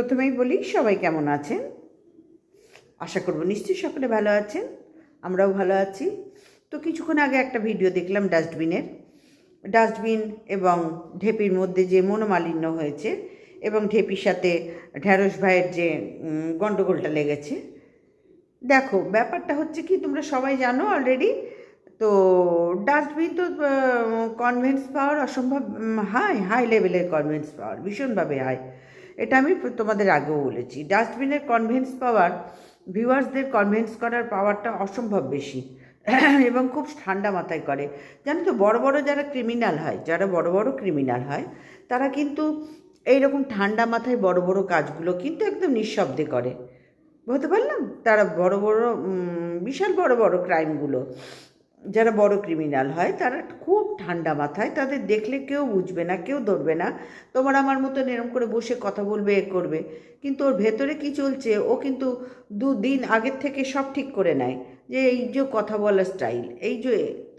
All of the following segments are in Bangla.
প্রথমেই বলি, সবাই কেমন আছেন? আশা করব নিশ্চয়ই সকলে ভালো আছেন, আমরাও ভালো আছি। তো কিছুক্ষণ আগে একটা ভিডিও দেখলাম ডাস্টবিনের। ডাস্টবিন এবং ঢেপির মধ্যে যে মনোমালিন্য হয়েছে এবং ঢেপির সাথে ঢ্যাঁড়স ভাইয়ের যে গণ্ডগোলটা লেগেছে। দেখো, ব্যাপারটা হচ্ছে কি, তোমরা সবাই জানো অলরেডি তো ডাস্টবিন তো কনভেন্স পাওয়ার অসম্ভব হাই হাই লেভেলের কনভেন্স পাওয়ার ভীষণভাবে হাই এটা আমি তোমাদের আগেও বলেছি। ডাস্টবিনের কনভেন্স পাওয়ার ভিউয়ার্সদের কনভেন্স করার পাওয়ারটা অসম্ভব বেশি এবং খুব ঠান্ডা মাথায় করে। জানো তো, বড় বড় যারা ক্রিমিনাল হয়, যারা বড় বড় ক্রিমিনাল হয়, তারা কিন্তু এইরকম ঠান্ডা মাথায় বড় বড় কাজগুলো কিন্তু একদম নিঃশব্দে করে। বলতে পারলাম? তারা বড় বড় বিশাল বড় বড় ক্রাইমগুলো যারা বড় ক্রিমিনাল হয়, তারা খুব ঠান্ডা মাথায় তাদের দেখলে কেউ বুঝবে না, কেউ ধরবে না। তোমার আমার মতন এরম করে বসে কথা বলবে, এ করবে। কিন্তু ওর ভেতরে কি চলছে, ও কিন্তু দুদিন আগের থেকে সব ঠিক করে নেয় যে এই যে কথা বলার স্টাইল, এই যে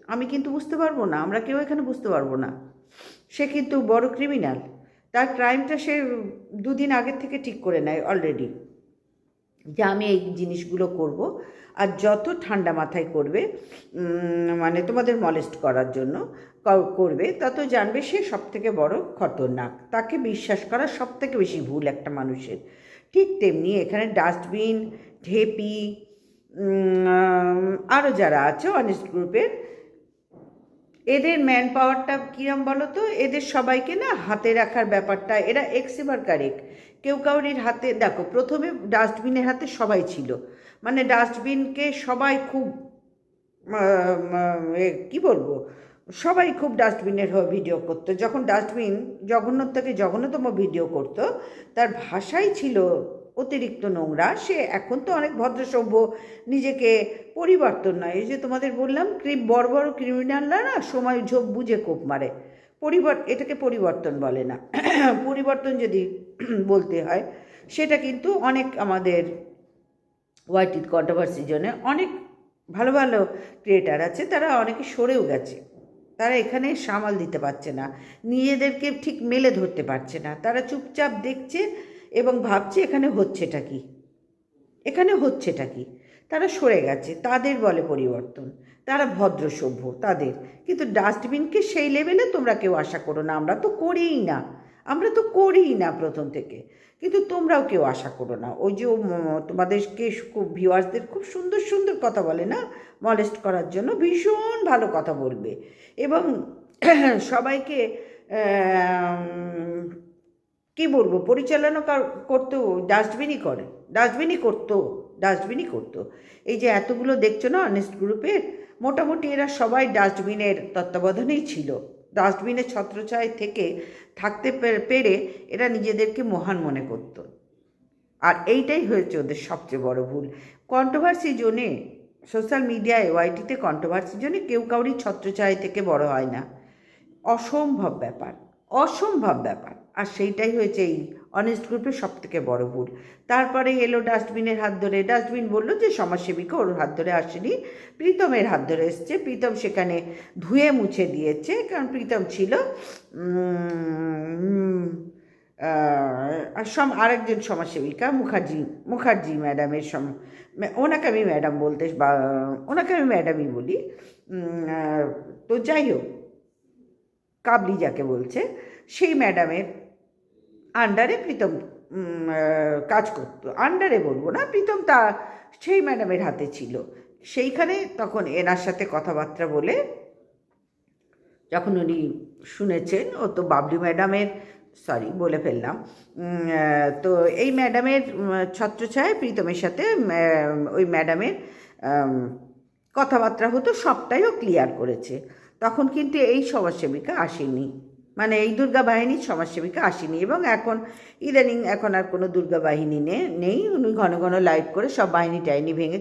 আমি কিন্তু বুঝতে পারব না, আমরা কেউ এখানে বুঝতে পারব না। সে কিন্তু বড় ক্রিমিনাল। তার ক্রাইমটা সে দুদিন আগের থেকে ঠিক করে নেয় অলরেডি। যে আমি এই জিনিসগুলো করব। আর যত ঠান্ডা মাথায় করবে মানে তোমাদের মলেস্ট করার জন্য করবে, তত জানবে সে সব থেকে বড় খতরনাক। তাকে বিশ্বাস করা সব থেকে বেশি ভুল একটা মানুষের। ঠিক তেমনি এখানে ডাস্টবিন ঢেপি আরও যারা আছে অনেস্ট গ্রুপের এদের ম্যান পাওয়ারটা কীরম বলো তো এদের সবাইকে না হাতে রাখার ব্যাপারটা, এরা এক্সিবার কারেক্ট কেউ কাউরির হাতে, দেখো, প্রথমে ডাস্টবিনের হাতে সবাই ছিল। মানে ডাস্টবিনকে সবাই খুব কি বলব? সবাই খুব ডাস্টবিনের ভিডিও করতো। যখন ডাস্টবিন জঘন্য থেকে জঘন্যতম ভিডিও করতো, তার ভাষাই ছিল অতিরিক্ত নোংরা, সে এখন তো অনেক ভদ্রসভ্য, নিজেকে পরিবর্তন নয়। এই যে তোমাদের বললাম ক্রিম বড় বড় ক্রিমিনালরা না সময় ঝোপ বুঝে কোপ মারে। পরিবর্তন এটাকে পরিবর্তন বলে না। পরিবর্তন যদি বলতে হয়, সেটা কিন্তু অনেক আমাদের ওয়াইটির কন্ট্রোভার্সির জন্য অনেক ভালো ভালো ক্রিয়েটার আছে, তারা অনেকে সরেও গেছে। তারা এখানে সামাল দিতে পারছে না। নিজেদেরকে ঠিক মেলে ধরতে পারছে না। তারা চুপচাপ দেখছে এবং ভাবছে এখানে হচ্ছেটা কি? এখানে হচ্ছেটা কি? তারা সরে গেছে, তাদের বলে পরিবর্তন। তারা ভদ্র সভ্য, তাদের। কিন্তু ডাস্টবিনকে সেই লেভেলে তোমরা কেউ আশা করো না, আমরা তো করিই না। আমরা তো করিই না প্রথম থেকে। কিন্তু তোমরাও কেউ আশা করো না। ওই যে তোমাদেরকে খুব ভিউয়ার্সদের খুব সুন্দর সুন্দর কথা বলে না? মলেস্ট করার জন্য ভীষণ ভালো কথা বলবে। এবং সবাইকে কি বলব? পরিচালনা কর- করতো ডাস্টবিনই করে। ডাস্টবিনই করতো ডাস্টবিনই করতো। এই যে এতগুলো দেখছ না অনেস্ট গ্রুপের মোটামুটি এরা সবাই ডাস্টবিনের তত্ত্বাবধানেই ছিল। ডাস্টবিনের ছত্রছায় থেকে থাকতে পেরে এরা নিজেদেরকে মহান মনে করতো। আর এইটাই হয়েছে ওদের সবচেয়ে বড় ভুল। কন্ট্রোভার্সি জোনে সোশ্যাল মিডিয়ায় ওয়াইটিতে কন্ট্রোভার্সি জোনে কেউ কাউরি ছত্রছায়া থেকে বড় হয় না। অসম্ভব ব্যাপার। অসম্ভব ব্যাপার। আর সেইটাই হয়েছে এই অনেস্ট গ্রুপের সব থেকে বড় ভুল। তারপরে এলো ডাস্টবিনের হাত ধরে। ডাস্টবিন বলল যে, সমাজসেবিকা ওর হাত ধরে আসেনি। প্রীতমের হাত ধরে এসছে। প্রীতম সেখানে ধুয়ে মুছে দিয়েছে। কারণ প্রীতম ছিল সম, আরেকজন সমাজসেবিকা, মুখার্জি মুখার্জি ম্যাডামের সম ওনাকে আমি ম্যাডাম বলতে বা, ওনাকে আমি ম্যাডামই বলি। তো যাই হোক কাবলি যাকে বলছে সেই ম্যাডামের আন্ডারে প্রীতম কাজ করতো। আন্ডারে বলব না প্রীতম তা সেই ম্যাডামের হাতে ছিল। সেইখানে তখন এনার সাথে কথাবার্তা বলে যখন উনি শুনেছেন ও তো বাবলি ম্যাডামের সরি বলে ফেললাম তো এই ম্যাডামের উম, ছত্রছায়ায় প্রীতমের সাথে ওই ম্যাডামের কথাবার্তা হতো সবটাইও ক্লিয়ার করেছে। তখন কিন্তু এই সমাজসেবিকা আসেনি। মানে এই দুর্গা বাহিনীর সমাজসেবিকা আসেনি এবং এখন ইদানিং এখন আর কোনো দুর্গা বাহিনী নেই। উনি ঘন ঘন লাইভ করে সব বাহিনী টাইনি ভেঙে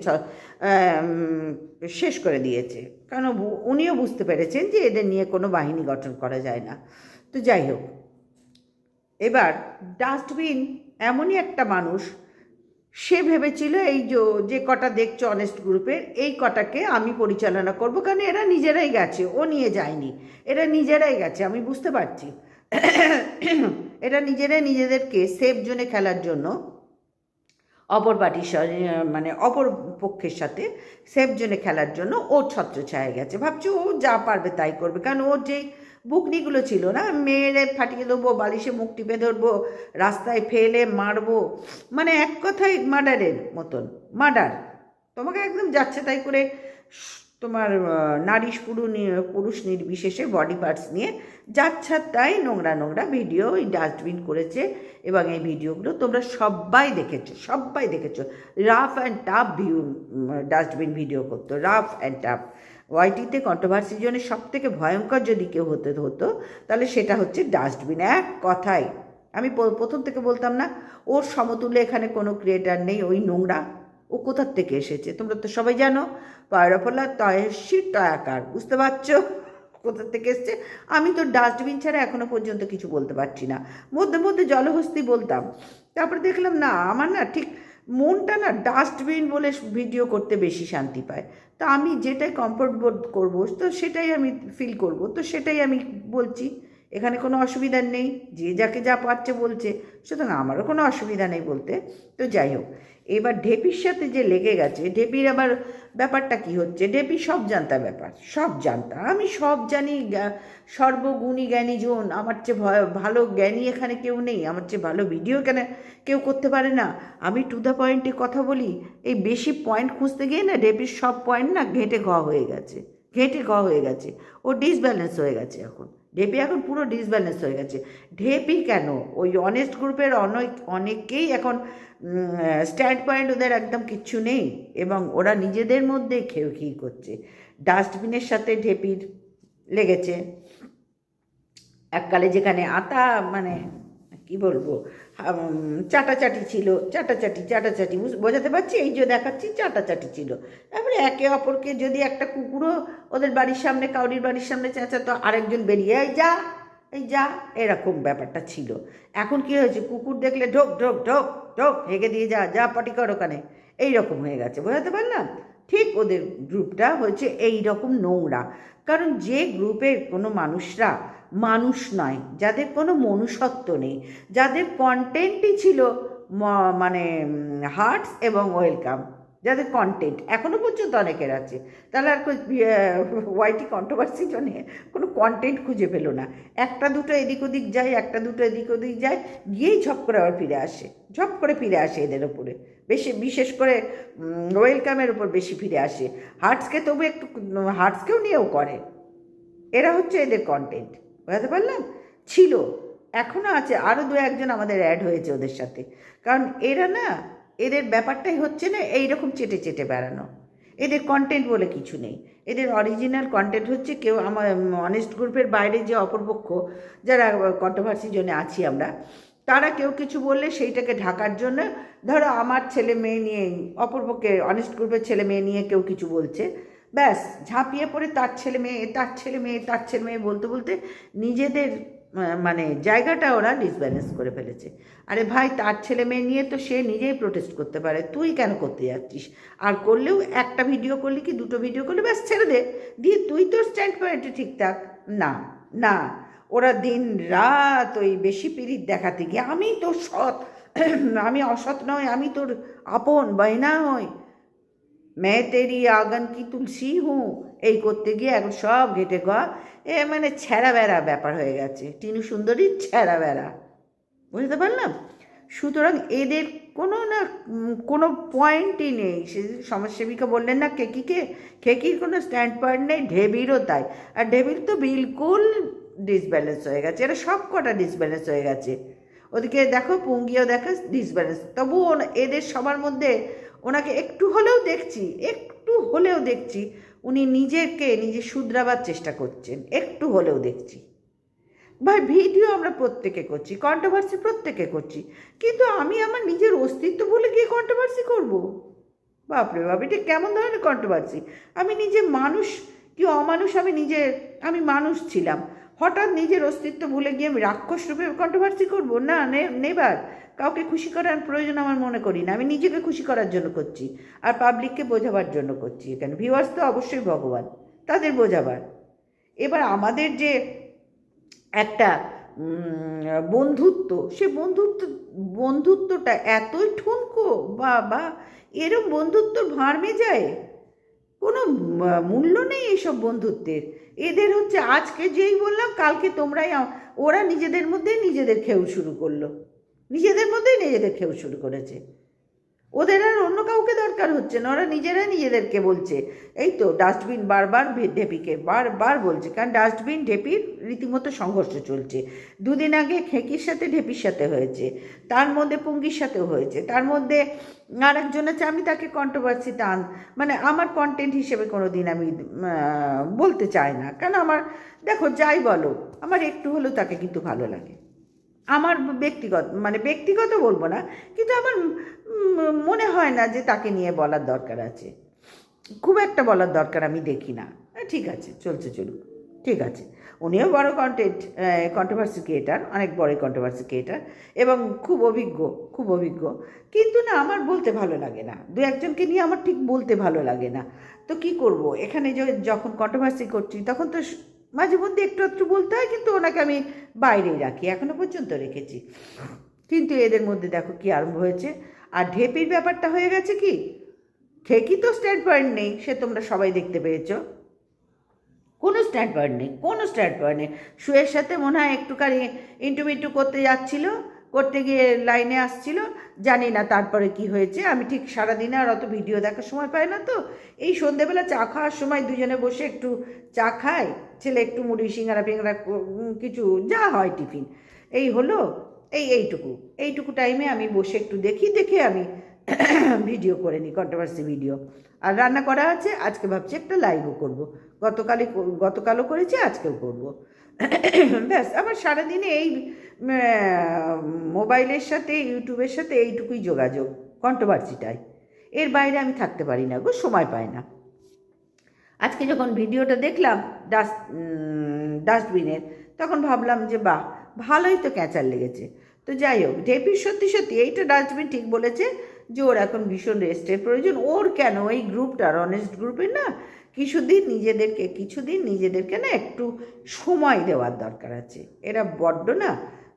শেষ করে দিয়েছে। কারণ উনিও বুঝতে পেরেছেন যে এদের নিয়ে কোনো বাহিনী গঠন করা যায় না। তো যাই হোক, এবার ডাস্টবিন এমনই একটা মানুষ সে ভেবেছিল এই যে কটা দেখছ অনেস্ট গ্রুপের এই কটাকে আমি পরিচালনা করব। কারণ এরা নিজেরাই গেছে, ও নিয়ে যায়নি। এরা নিজেরাই গেছে, আমি বুঝতে পারছি। এরা নিজেরাই নিজেদেরকে সেফ জোনে খেলার জন্য অপর পার্টির মানে অপর পক্ষের সাথে সেফ জোনে খেলার জন্য ও ছত্রছায়া গেছে। ভাবছি ও যা পারবে তাই করবে। কারণ ওর যেই বুকনিগুলো ছিল না? মেয়েরে ফাটিয়ে দেবো, বালিশে মুখ টিপে ধরবো, রাস্তায় ফেলে মারবো। মানে এক কথায় মার্ডারের মতন। মার্ডার। তোমাকে একদম যাচ্ছে তাই করে তোমার নারী পুরু পুরুষ নির্বিশেষে বডি পার্টস নিয়ে যাচ্ছা তাই নোংরা নোংরা ভিডিও ওই ডাস্টবিন করেছে এবং এই ভিডিওগুলো তোমরা সবাই দেখেছ সবাই দেখেছ। Rough and tough view dustbin video করতো রাফ অ্যান্ড টাফ ওয়াইটিতে কন্ট্রোভার্সির জন্য সব থেকে ভয়ঙ্কর যদি কেউ হতে, হতো, তাহলে সেটা হচ্ছে ডাস্টবিন এক কথায়, আমি প্রথম থেকে বলতাম না, ওর সমতুল্য এখানে কোনো ক্রিয়েটার নেই, ওই নোংরা। ও কোথার থেকে এসেছে? তোমরা তো সবাই জানো, পায়রাফলা তয়সির টয়াকার, বুঝতে পারছ? কোথা থেকে এসছে? আমি তো ডাস্টবিন ছাড়া এখনও পর্যন্ত কিছু বলতে পারছি না। মধ্যে মধ্যে জলহস্তি বলতাম, তারপরে দেখলাম না, আমার না ঠিক মনটা না ডাস্টবিন বলে ভিডিও করতে বেশি শান্তি পায়। তা আমি যেটাই কমফোর্ট বোধ করব, তো সেটাই আমি ফিল করব, তো সেটাই আমি বলছি। এখানে কোনো অসুবিধা নেই, যে যাকে যা পাচ্ছে বলছে, সুতরাং আমারও কোনো অসুবিধা নেই বলতে। তো যাই হোক, এবার ঢেপির সাথে যে লেগে গেছে, ঢেপির আবার ব্যাপারটা কি হচ্ছে? ঢেপি সব জানতা ব্যাপার, সব জানতা। আমি সব জানি সর্বগুণী জ্ঞানী জন আমার চেয়ে ভালো জ্ঞানী এখানে কেউ নেই, আমার চেয়ে ভালো ভিডিও কেন, কেউ করতে পারে না। আমি টু দ্য পয়েন্টে কথা বলি, এই বেশি পয়েন্ট খুঁজতে গিয়ে না ঢেপির সব পয়েন্ট না ঘেঁটে ঘ হয়ে গেছে, ঘেঁটে ঘ হয়ে গেছে, ও ডিসব্যালেন্স হয়ে গেছে এখন। ঢেপি এখন পুরো ডিসব্যালেন্স হয়ে গেছে। ঢেপি কেন? ওই অনেস্ট গ্রুপের অনেক, অনেকেই এখন স্ট্যান্ড পয়েন্ট ওদের একদম কিচ্ছু নেই এবং ওরা নিজেদের মধ্যে খেয়ে করছে। ডাস্টবিনের সাথে ঢেপির লেগেছে। এককালে যেখানে আতা মানে কি বলব? চাটাচাটি ছিল, চাটাচাটি চাটাচাটি বোঝাতে পারছি? এই যে দেখাচ্ছি, চাটাচাটি ছিল। তারপরে একে অপরকে যদি একটা কুকুরও ওদের বাড়ির সামনে, কাউরির বাড়ির সামনে চেঁচাতো, আরেকজন বেরিয়ে যা, এই যা। এরকম ব্যাপারটা ছিল। এখন কি হয়েছে? কুকুর দেখলে ঢোক ঢোক ঢোক ঢোক, হেগে দিয়ে যা যা পাটি কর ওখানে। এই রকম হয়ে গেছে, বোঝাতে পারলাম? ঠিক ওদের গ্রুপটা হচ্ছে এই রকম নোংরা। কারণ যে গ্রুপের কোনো মানুষরা মানুষ নয়, যাদের কোনো মনুষ্যত্ব নেই, যাদের কন্টেন্টই ছিল মানে হার্টস এবং ওয়েলকাম যাদের কন্টেন্ট এখনও পর্যন্ত অনেকের আছে, তাহলে আর ওয়াইটি কন্ট্রোভার্সি জন্য কোনো কন্টেন্ট খুঁজে পেল না। একটা দুটো এদিক ওদিক যায়, একটা দুটো এদিক ওদিক যায়, গিয়েই ঝপ করে আবার ফিরে আসে, ঝপ করে ফিরে আসে এদের ওপরে। বেশি, বিশেষ করে ওয়েলকামের উপর বেশি ফিরে আসে। হার্টসকে তবু একটু, হার্টসকেও নিয়েও করে। এরা হচ্ছে এদের কন্টেন্ট বোঝাতে পারলাম? ছিল এখনও আছে আরও দু একজন আমাদের অ্যাড হয়েছে ওদের সাথে। কারণ এরা না, এদের ব্যাপারটাই হচ্ছে না এই রকম চেটে চেটে বেড়ানো। এদের কন্টেন্ট বলে কিছু নেই। এদের অরিজিনাল কন্টেন্ট হচ্ছে কেউ আমার অনেস্ট গ্রুপের বাইরে যে অপরপক্ষ, যারা কন্ট্রোভার্সির জন্য আছি আমরা, তারা কেউ কিছু বললে সেইটাকে ঢাকার জন্য ধরো আমার ছেলে মেয়ে নিয়ে অপরপক্ষে অনেস্ট গ্রুপের ছেলে মেয়ে নিয়ে কেউ কিছু বলছে, ব্যাস, ঝাঁপিয়ে পড়ে তার ছেলে মেয়ে, তার ছেলে মেয়ে, তার ছেলে মেয়ে বলতে বলতে নিজেদের মানে জায়গাটা ওরা ডিসব্যালেন্স করে ফেলেছে। আরে ভাই, তার ছেলে মেয়ে নিয়ে তো সে নিজেই প্রোটেস্ট করতে পারে, তুই কেন করতে যাচ্ছিস? আর করলেও একটা ভিডিও করলি কি, দুটো ভিডিও করলে, ব্যাস ছেড়ে দে। দিয়ে তুই তোর স্ট্যান্ড পয়েন্টে ঠিক থাক। না না ওরা দিন রাত ওই বেশি পিরিত দেখাতে গিয়ে, আমি তো সৎ, আমি অসৎ নয়, আমি তোর আপন, বয়না হই মেয়ে তেরি আগান কি তুলসী হুঁ? এই করতে গিয়ে এখন সব ঘেটে গা, এ মানে ছেঁড়া বেড়া ব্যাপার হয়ে গেছে। টিনু সুন্দরী ছেঁড়া বেড়া। বুঝতে পারলাম? সুতরাং এদের কোনো না, কোনো পয়েন্টই নেই। সে সমাজসেবিকা বললেন না, কেকিকে, কেকির কোনো স্ট্যান্ড পয়েন্ট নেই, ঢেবিরও তাই। আর ঢেবির তো বিলকুল ডিসব্যালেন্স হয়ে গেছে। এরা সব কটা ডিসব্যালেন্স হয়ে গেছে। ওদিকে দেখো পুঙ্গিও দেখো ডিসব্যালেন্স তবু এদের সবার মধ্যে ওনাকে একটু হলেও দেখছি, একটু হলেও দেখছি, উনি নিজেকে নিজে শুধরাবার চেষ্টা করছেন, একটু হলেও দেখছি। ভাই, ভিডিও আমরা প্রত্যেকে করছি কন্ট্রোভার্সি প্রত্যেকে করছি, কিন্তু আমি আমার নিজের অস্তিত্ব বলে গিয়ে কন্ট্রোভার্সি করব? বাপরে বাপ, এটা কেমন ধরনের কন্ট্রোভার্সি আমি নিজে মানুষ কি অমানুষ, আমি নিজে আমি মানুষ ছিলাম। হঠাৎ নিজের অস্তিত্ব ভুলে গিয়ে আমি রাক্ষস রূপে কন্ট্রোভার্সি করব? না নেবার। কাউকে খুশি করার প্রয়োজন আমার মনে করি না। আমি নিজেকে খুশি করার জন্য করছি আর পাবলিককে বোঝাবার জন্য করছি এখানে। ভিউয়ার্স তো অবশ্যই ভগবান, তাদের বোঝাবার। এবার আমাদের যে একটা বন্ধুত্ব, সে বন্ধুত্ব, বন্ধুত্বটা এতই ঠুনকো বা বা এরম বন্ধুত্বর ভাঁড়মে যায় কোনো মূল্য নেই এইসব বন্ধুত্বের। এদের হচ্ছে আজকে যেই বললাম, কালকে তোমরাই ওরা নিজেদের মধ্যেই নিজেদের খেউ শুরু করল। নিজেদের মধ্যেই নিজেদের খেউ শুরু করেছে। ওদের আর অন্য কাউকে দরকার হচ্ছে না, ওরা নিজেরা নিজেদেরকে বলছে। এই তো ডাস্টবিন বারবার ঢেপিকে, বারবার বলছে, কারণ ডাস্টবিন ঢেপির রীতিমতো সংঘর্ষ চলছে। দুদিন আগে খেকির সাথে, ঢেপির সাথে হয়েছে, তার মধ্যে পুঙ্গির সাথেও হয়েছে। তার মধ্যে আর একজন আছে, আমি তাকে কন্ট্রোভার্সি টান মানে আমার কন্টেন্ট হিসেবে কোনো দিন আমি বলতে চাই না। কারণ আমার, দেখো যাই বলো, আমার একটু হলেও তাকে কিন্তু ভালো লাগে। আমার ব্যক্তিগত মানে ব্যক্তিগত বলব না, কিন্তু আমার মনে হয় না যে তাকে নিয়ে বলার দরকার আছে। খুব একটা বলার দরকার আমি দেখি না। ঠিক আছে, চলছে, চলুক। ঠিক আছে। উনিও বড় কন্টেন্ট কন্ট্রোভার্সি ক্রিয়েটার অনেক বড় কন্ট্রোভার্সি ক্রিয়েটার এবং খুব অভিজ্ঞ খুব অভিজ্ঞ। কিন্তু না, আমার বলতে ভালো লাগে না। দু একজনকে নিয়ে আমার ঠিক বলতে ভালো লাগে না। তো কি করব? এখানে যখন কন্ট্রোভার্সি করছি, তখন তো মাঝে মধ্যে একটু একটু বলতে হয়, কিন্তু ওনাকে আমি বাইরেই রাখি, এখনও পর্যন্ত রেখেছি। কিন্তু এদের মধ্যে দেখো কি আরম্ভ হয়েছে। আর ঢেপির ব্যাপারটা হয়ে গেছে কি? ঠেকি তো স্ট্যান্ড পয়েন্ট নেই, সে তোমরা সবাই দেখতে পেয়েছ। কোনো স্ট্যান্ড পয়েন্ট নেই, কোনো স্ট্যান্ড পয়েন্ট নেই। শুয়ের সাথে মনে হয় একটুখানি ইন্টু মিন্টু করতে যাচ্ছিল। করতে গিয়ে লাইনে আসছিল, জানি না তারপরে কি হয়েছে, আমি ঠিক সারাদিনে আর অত ভিডিও দেখার সময় পাই না তো। এই সন্ধেবেলা চা খাওয়ার সময় দুজনে বসে একটু চা খায় ছেলে একটু মুড়ি, সিঙ্গারা ফিঙ্গারা কিছু যা হয় টিফিন। এই হলো, এই এইটুকু। এইটুকু টাইমে আমি বসে একটু দেখি, দেখে আমি ভিডিও করে নিই কন্ট্রোভার্সি ভিডিও আর রান্না করা আছে, আজকে ভাবছি একটা লাইভও করব। গতকালই গতকালও করেছি, আজকেও করব। ব্যাস আমার সারাদিনে এই মোবাইলের সাথে, ইউটিউবের সাথে এইটুকুই যোগাযোগ কন্ট্রোভার্সিটাই এর বাইরে আমি থাকতে পারি না গো, সময় পাই না। আজকে যখন ভিডিওটা দেখলাম ডাস্ট ডাস্টবিনের, তখন ভাবলাম যে, বাহ, ভালোই তো ক্যাচার লেগেছে। তো যাই হোক, ঢেপির সত্যি সত্যি এইটা ডাস্টবিন ঠিক বলেছে যে, ওর এখন ভীষণ রেস্টের প্রয়োজন। ওর কেন? এই গ্রুপটার অনেস্ট গ্রুপের না? কিছুদিন নিজেদেরকে কিছুদিন নিজেদেরকে না একটু সময় দেওয়ার দরকার আছে। এরা বড্ড না,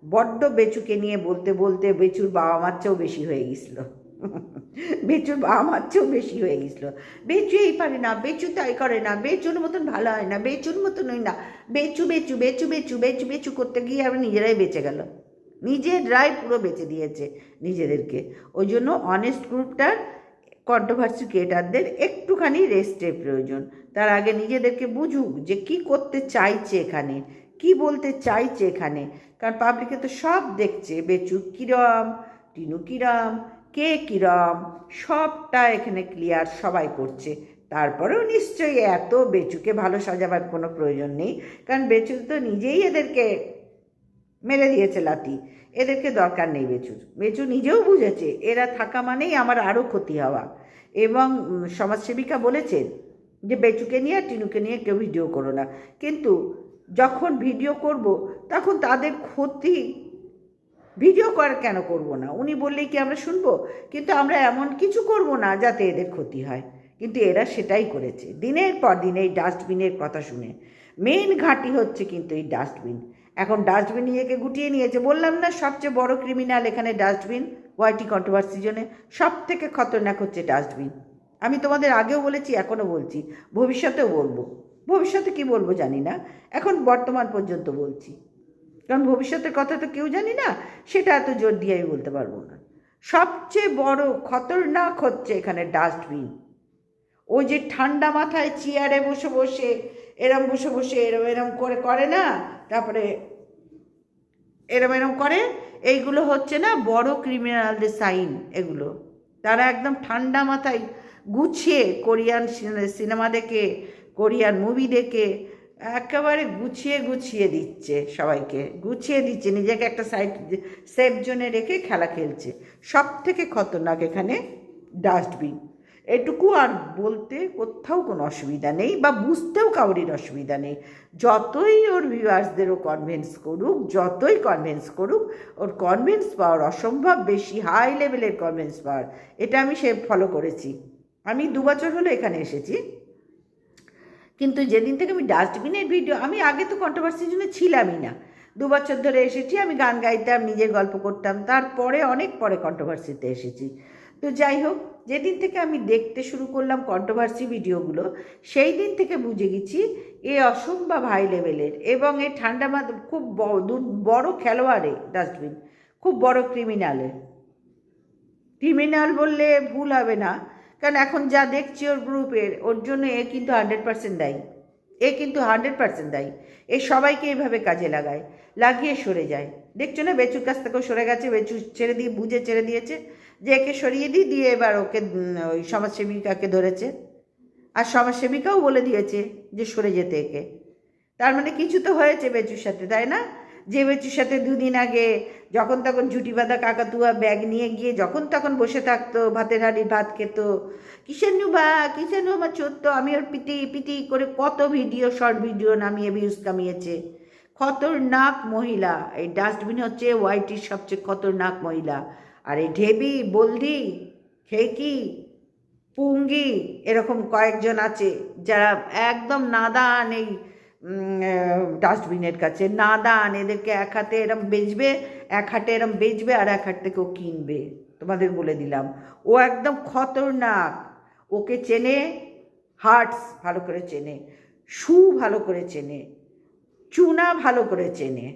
বড্ড বেচুকে নিয়ে বলতে বলতে বেচুর বাবা মার চেয়েও বেশি হয়ে গেছিল। বেচুর বাবা মার চেয়েও বেশি হয়ে গেছিল। বেচু এই পারে না, বেচু তাই করে না, বেচুর মতন ভালো হয় না, বেচুর মতন ওই না। বেচু বেচু বেচু বেচু বেচু বেচু করতে গিয়ে আবার নিজেরাই বেঁচে গেল। নিজেরাই পুরো বেঁচে দিয়েছে নিজেদেরকে। ওই জন্য অনেস্ট গ্রুপটার কন্ট্রোভার্সি ক্রিয়েটারদের একটুখানি রেস্টের প্রয়োজন। তার আগে নিজেদেরকে বুঝুক যে কি করতে চাইছে এখানে, কি বলতে চাইছে এখানে। কারণ পাবলিকে তো সব দেখছে, বেচু কিরম, টিনু কিরম, কে কিরম, সবটা এখানে ক্লিয়ার সবাই করছে। তারপরেও নিশ্চয়ই এত বেচুকে ভালো সাজাবার কোনো প্রয়োজন নেই। কারণ বেচু তো নিজেই এদেরকে মেরে দিয়েছে লাতি এদেরকে দরকার নেই বেচুর বেচু নিজেও বুঝেছে, এরা থাকা মানেই আমার আরও ক্ষতি হওয়া। এবং সমাজসেবিকা বলেছেন যে বেচুকে নিয়ে আর টিনুকে নিয়ে কেউ ভিডিও করো না। কিন্তু যখন ভিডিও করব, তখন তাদের ক্ষতি ভিডিও কর কেন করব না? উনি বললেই কি আমরা শুনব? কিন্তু আমরা এমন কিছু করব না যাতে এদের ক্ষতি হয়। কিন্তু এরা সেটাই করেছে। দিনের পর দিন এই ডাস্টবিনের কথা শুনে। মেন ঘাঁটি হচ্ছে কিন্তু এই ডাস্টবিন। এখন ডাস্টবিন নিজেকে গুটিয়ে নিয়েছে। বললাম না, সবচেয়ে বড় ক্রিমিনাল এখানে ডাস্টবিন ওয়াইটি কন্ট্রোভার্সি জন্যে সব থেকে খতরনাক হচ্ছে ডাস্টবিন। আমি তোমাদের আগেও বলেছি, এখনও বলছি, ভবিষ্যতেও বলব। ভবিষ্যতে কি বলব জানি না, এখন বর্তমান পর্যন্ত বলছি। কারণ ভবিষ্যতের কথা তো কেউ জানি না, সেটা এত জোর দিয়ে আমি বলতে পারব না। সবচেয়ে বড় খতরনাক হচ্ছে এখানে ডাস্টবিন। ও যে ঠান্ডা মাথায় চেয়ারে বসে বসে, এরম বসে বসে, এরম এরম করে করে না? তারপরে এরম এরম করে? এইগুলো হচ্ছে না বড় ক্রিমিনালদের সাইন এগুলো। তারা একদম ঠান্ডা মাথায় গুছিয়ে কোরিয়ান সিনেমা দেখে, কোরিয়ান মুভি দেখে একেবারে গুছিয়ে গুছিয়ে দিচ্ছে সবাইকে। গুছিয়ে দিচ্ছে, নিজেকে একটা সাইড সেফ জোনে রেখে খেলা খেলছে। সব থেকে খতরনাক এখানে ডাস্টবিন এটুকু আর বলতে কোথাও কোনো অসুবিধা নেই বা বুঝতেও কাউরির অসুবিধা নেই। যতই ওর ভিউয়ার্সদেরও কনভিন্স করুক, যতই কনভিন্স করুক, ওর কনভিন্স পাওয়ার অসম্ভব বেশি হাই লেভেলের কনভিন্স পাওয়ার এটা আমি সে ফলো করেছি। আমি দু বছর হলো এখানে এসেছি। কিন্তু যেদিন থেকে আমি ডাস্টবিনের ভিডিও আমি আগে তো কন্ট্রোভার্সির জন্য ছিলামই না। দু বছর ধরে এসেছি, আমি গান গাইতাম, নিজের গল্প করতাম। তারপরে, অনেক পরে কন্ট্রোভার্সিতে এসেছি। তো যাই হোক, যেদিন থেকে আমি দেখতে শুরু করলাম কন্ট্রোভার্সি ভিডিওগুলো, সেই দিন থেকে বুঝে গেছি এ অসম্ভব হাই লেভেলের এবং এ ঠান্ডা মাথা খুব বড় খেলোয়াড়ে ডাস্টবিন খুব বড় ক্রিমিনালে ক্রিমিনাল বললে ভুল হবে না, কারণ এখন যা দেখছি ওর গ্রুপের ওর জন্য এ কিন্তু হান্ড্রেড পার্সেন্ট দায়ী, এ কিন্তু হান্ড্রেড পার্সেন্ট দায়ী, এ সবাইকে এইভাবে কাজে লাগায়, লাগিয়ে সরে যায়। দেখছ না, বেচুর কাছ থেকেও সরে গেছে, বেচু ছেড়ে দিয়ে, বুঝে ছেড়ে দিয়েছে যে একে সরিয়ে দিই, দিয়ে এবার ওকে ওই সমাজসেবিকাকে ধরেছে। আর সমাজসেবিকাও বলে দিয়েছে যে সরে যেতে একে। তার মানে কিছু তো হয়েছে বেচুর সাথে, তাই না? যে বেচুর সাথে দুদিন আগে যখন তখন ঝুটি বাঁধা কাকাতুয়া ব্যাগ নিয়ে গিয়ে যখন তখন বসে থাকতো, ভাতের হাঁড়ি ভাত খেত। কিষানু বা কিষানু আমার চোদ্দ? আমি ওর পিটি পিটি করে কত ভিডিও, শর্ট ভিডিও নামিয়ে ভিউজ কামিয়েছে। খতরনাক মহিলা, এই ডাস্টবিন হচ্ছে ওয়াইটির সবচেয়ে খতরনাক মহিলা। আর এই ঢেবি, বলদি, খেকি, পুঙ্গি এরকম কয়েকজন আছে যারা একদম নাদান এই ডাস্টবিনের কাছে, নাদান, এদেরকে এক হাতে এরম বেচবে, এক হাতে এরম বেচবে আর এক হাত থেকে ও কিনবে। তোমাদের বলে দিলাম। ও একদম খতরনাক। ওকে চেনে হার্টস ভালো করে চেনে শু ভালো করে চেনে, চুনা ভালো করে চেনে।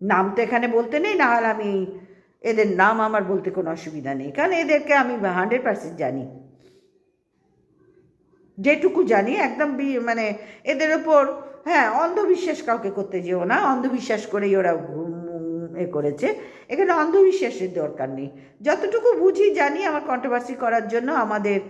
নাম তো এখানে বলতে নেই না হলে আমি এদের নাম আমার বলতে কোনো অসুবিধা নেই। কারণ এদেরকে আমি হান্ড্রেড পার্সেন্ট জানি। যেটুকু জানি, একদম মানে এদের ওপর হ্যাঁ অন্ধবিশ্বাস কাউকে করতে যেও না। অন্ধবিশ্বাস করেই ওরা এ করেছে। এখানে অন্ধবিশ্বাসের দরকার নেই। যতটুকু বুঝি, জানি আমার কন্ট্রোভার্সি করার জন্য, আমাদের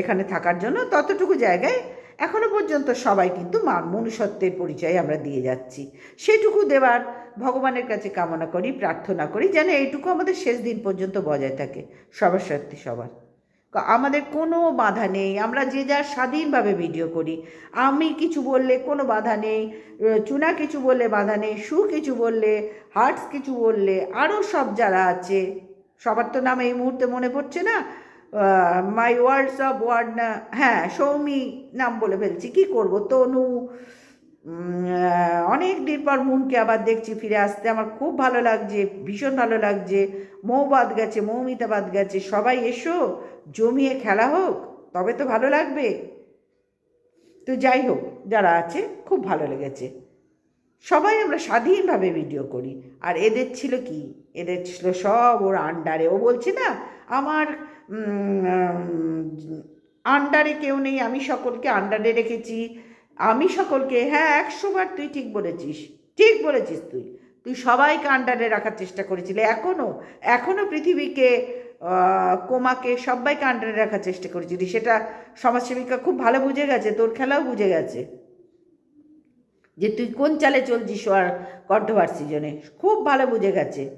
এখানে থাকার জন্য, ততটুকু জায়গায় এখনও পর্যন্ত সবাই কিন্তু মনুষ্যত্বের পরিচয় আমরা দিয়ে যাচ্ছি। সেটুকু দেওয়ার ভগবানের কাছে কামনা করি, প্রার্থনা করি, যেন এইটুকু আমাদের শেষ দিন পর্যন্ত বজায় থাকে। সবার সত্যি সবার। আমাদের কোনো বাধা নেই। আমরা যে যার স্বাধীনভাবে ভিডিও করি। আমি কিছু বললে কোনো বাধা নেই চুনা কিছু বললে বাধা নেই, সু কিছু বললে হার্টস কিছু বললে আরও সব যারা আছে, সবার তো নাম এই মুহূর্তে মনে পড়ছে না মাই ওয়ার্ডস অফ ওয়ার্ড না হ্যাঁ সৌমি নাম বলে ফেলছি। কি করব? তনু অনেক দিন পর মুনকে আবার দেখছি ফিরে আসতে। আমার খুব ভালো লাগছে, ভীষণ ভালো লাগছে। মৌ বাদ গেছে মৌমিতা বাদ গেছে। সবাই এসো, জমিয়ে খেলা হোক, তবে তো ভালো লাগবে। তো যাই হোক, যারা আছে, খুব ভালো লেগেছে। সবাই আমরা স্বাধীনভাবে ভিডিও করি। আর এদের ছিল কি? এদের ছিল সব ওর আন্ডারে ও বলছে না, আমার আন্ডারে কেউ নেই, আমি সকলকে আন্ডারে রেখেছি। সকলকে হ্যাঁ একশোবার তুই ঠিক বলেছিস ঠিক বলেছিস তুই। তুই সবাইকে আন্ডারে রাখার চেষ্টা করেছিলি। এখনও এখনও পৃথিবীকে কোমাকে সবাইকে আন্ডারে রাখার চেষ্টা করেছিলি। সেটা সমাজসেবিকা খুব ভালো বুঝে গেছে, তোর খেলাও বুঝে গেছে। যে তুই কোন চালে চলছিস আর কন্ট্রোভার্সি জন্য খুব ভালো বুঝে গেছে।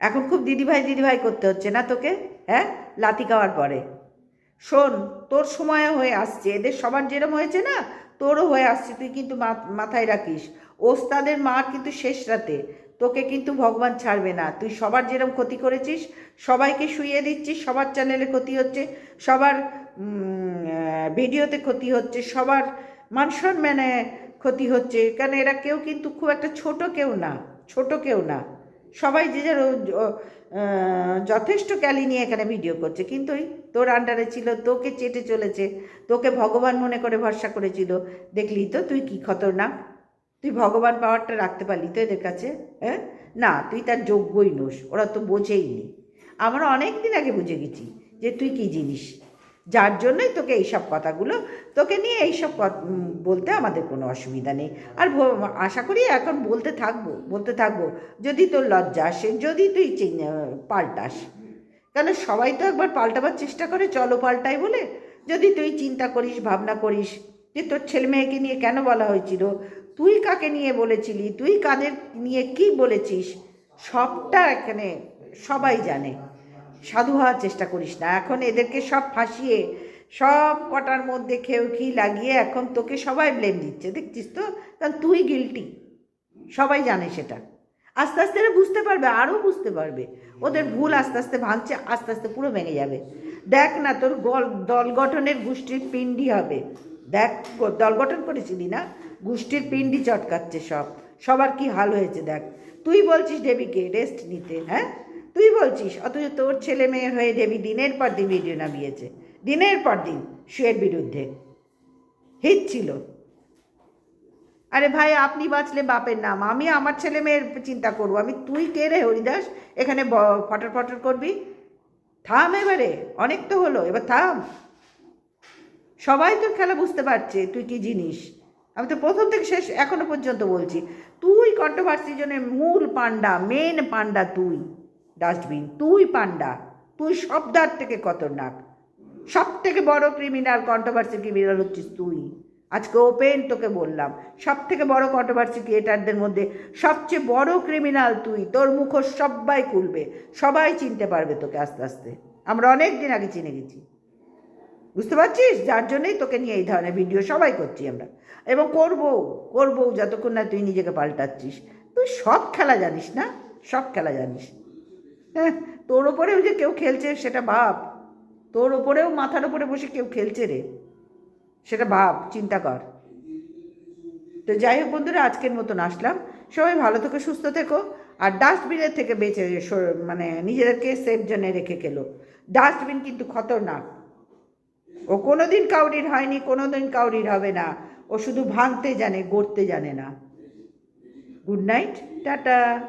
এখন খুব দিদিভাই দিদিভাই করতে হচ্ছে না তোকে হ্যাঁ? লাথি খাওয়ার পরে। শোন, তোর সময় হয়ে আসছে, এদের সবার যেরম হয়েছে না, তোরও হয়ে আসছে, তুই কিন্তু মাথায় রাখিস। ওস্তাদের মার কিন্তু শেষ রাতে, তোকে কিন্তু ভগবান ছাড়বে না। তুই সবার যেরম ক্ষতি করেছিস, সবাইকে শুইয়ে দিচ্ছিস, সবার চ্যানেলে ক্ষতি হচ্ছে, সবার ভিডিওতে ক্ষতি হচ্ছে, সবার মান সম্মানে ক্ষতি হচ্ছে। কারণ এরা কেউ কিন্তু খুব একটা ছোট কেউ না, ছোট কেউ না। সবাই যে যার যথেষ্ট ক্যালি নিয়ে এখানে ভিডিও করছে। কিন্তু ওই তোর আন্ডারে ছিল, তোকে চেটে চলেছে, তোকে ভগবান মনে করে ভরসা করেছিল। দেখলি তো, তুই কি খতরনাক? তুই ভগবান পাওয়ারটা রাখতে পারলি তো এদের কাছে হ্যাঁ না, তুই তার যোগ্যই নোস, ওরা তো বোঝেই নি। আমরা অনেক দিন আগে বুঝে গেছি যে তুই কি জিনিস। যার জন্যই তোকে এইসব কথাগুলো, তোকে নিয়ে এইসব বলতে আমাদের কোনো অসুবিধা নেই। আর আশা করি এখন বলতে থাকব বলতে থাকব, যদি তোর লজ্জা আসে, যদি তুই পাল্টাস। কেন সবাই তো একবার পাল্টাবার চেষ্টা করে, চলো পাল্টাই বলে। যদি তুই চিন্তা করিস, ভাবনা করিস, যে তোর ছেলে মেয়েকে নিয়ে কেন বলা হয়েছিল, তুই কাকে নিয়ে বলেছিলি, তুই কাদের নিয়ে কি বলেছিস, সবটা এখানে সবাই জানে। সাধু হওয়ার চেষ্টা করিস না। এখন এদেরকে সব ফাঁসিয়ে, সব কটার মধ্যে খেয়েও খি লাগিয়ে এখন তোকে সবাই ব্লেম দিচ্ছে। দেখছিস তো? কারণ তুই গিলটি সবাই জানে সেটা। আস্তে আস্তে এরা বুঝতে পারবে, আরও বুঝতে পারবে। ওদের ভুল আস্তে আস্তে ভাঙছে, আস্তে আস্তে পুরো ভেঙে যাবে। দেখ না তোর গল দল গঠনের গোষ্ঠীর পিণ্ডি হবে। দেখ, দল গঠন করেছিলি না? গোষ্ঠীর পিণ্ডি চটকাচ্ছে সব। সবার কি হাল হয়েছে দেখ। তুই বলছিস ডেবিকে রেস্ট নিতে হ্যাঁ? তুই বলছিস, অথচ তোর ছেলে মেয়ে হয়ে ডেবি দিনের পর দিন ভিডিও নামিয়েছে। দিনের পর দিন শুয়ের বিরুদ্ধে। হিট ছিল। আরে ভাই, আপনি বাঁচলে বাপের নাম। আমি আমার ছেলে মেয়ের চিন্তা করব। আমি তুই কে রে, হরিদাস? এখানে ফটর ফটর করবি? থাম এবারে, অনেক তো হলো, এবার থাম। সবাই তোর খেলা বুঝতে পারছে, তুই কি জিনিস? আমি তো প্রথম থেকে শেষ, এখনও পর্যন্ত বলছি। তুই কন্ট্রোভার্সির জন্য মূল পান্ডা মেন পান্ডা তুই। ডাস্টবিন, তুই পান্ডা তুই শব্দার থেকে খতরনাক। সব থেকে বড় ক্রিমিনাল কন্ট্রোভার্সি ক্রিমিনাল হচ্ছিস তুই। আজকে ওপেন তোকে বললাম, সব থেকে বড় কন্ট্রোভার্সি ক্রিয়েটারদের মধ্যে সবচেয়ে বড় ক্রিমিনাল তুই, তোর মুখোশ সবাই খুলবে, সবাই চিনতে পারবে তোকে আস্তে আস্তে। আমরা অনেক দিন আগে চিনে গেছি। বুঝতে পারছিস? যার জন্যই তোকে নিয়ে এই ধরনের ভিডিও সবাই করছি আমরা। এবং করব করব, যতক্ষণ না তুই নিজেকে পাল্টাচ্ছিস। তুই সব খেলা জানিস না? সব খেলা জানিস। হ্যাঁ তোর ওপরেও যে কেউ খেলছে সেটা ভাব। তোর ওপরেও মাথার ওপরে বসে কেউ খেলছে রে। সেটা ভাব, চিন্তা কর। তো যাই হোক বন্ধুরা, আজকের মতন আসলাম। সবাই ভালো থেকো, সুস্থ থেকো। আর ডাস্টবিনের থেকে বেঁচে মানে নিজেদেরকে সেফ জোনে রেখে খেলো। ডাস্টবিন কিন্তু খতরনাক। ও কোনো দিন কাউরির হয়নি কোনো দিন কাউরির হবে না। ও শুধু ভাঙতে জানে, গড়তে জানে না। Good night, tata.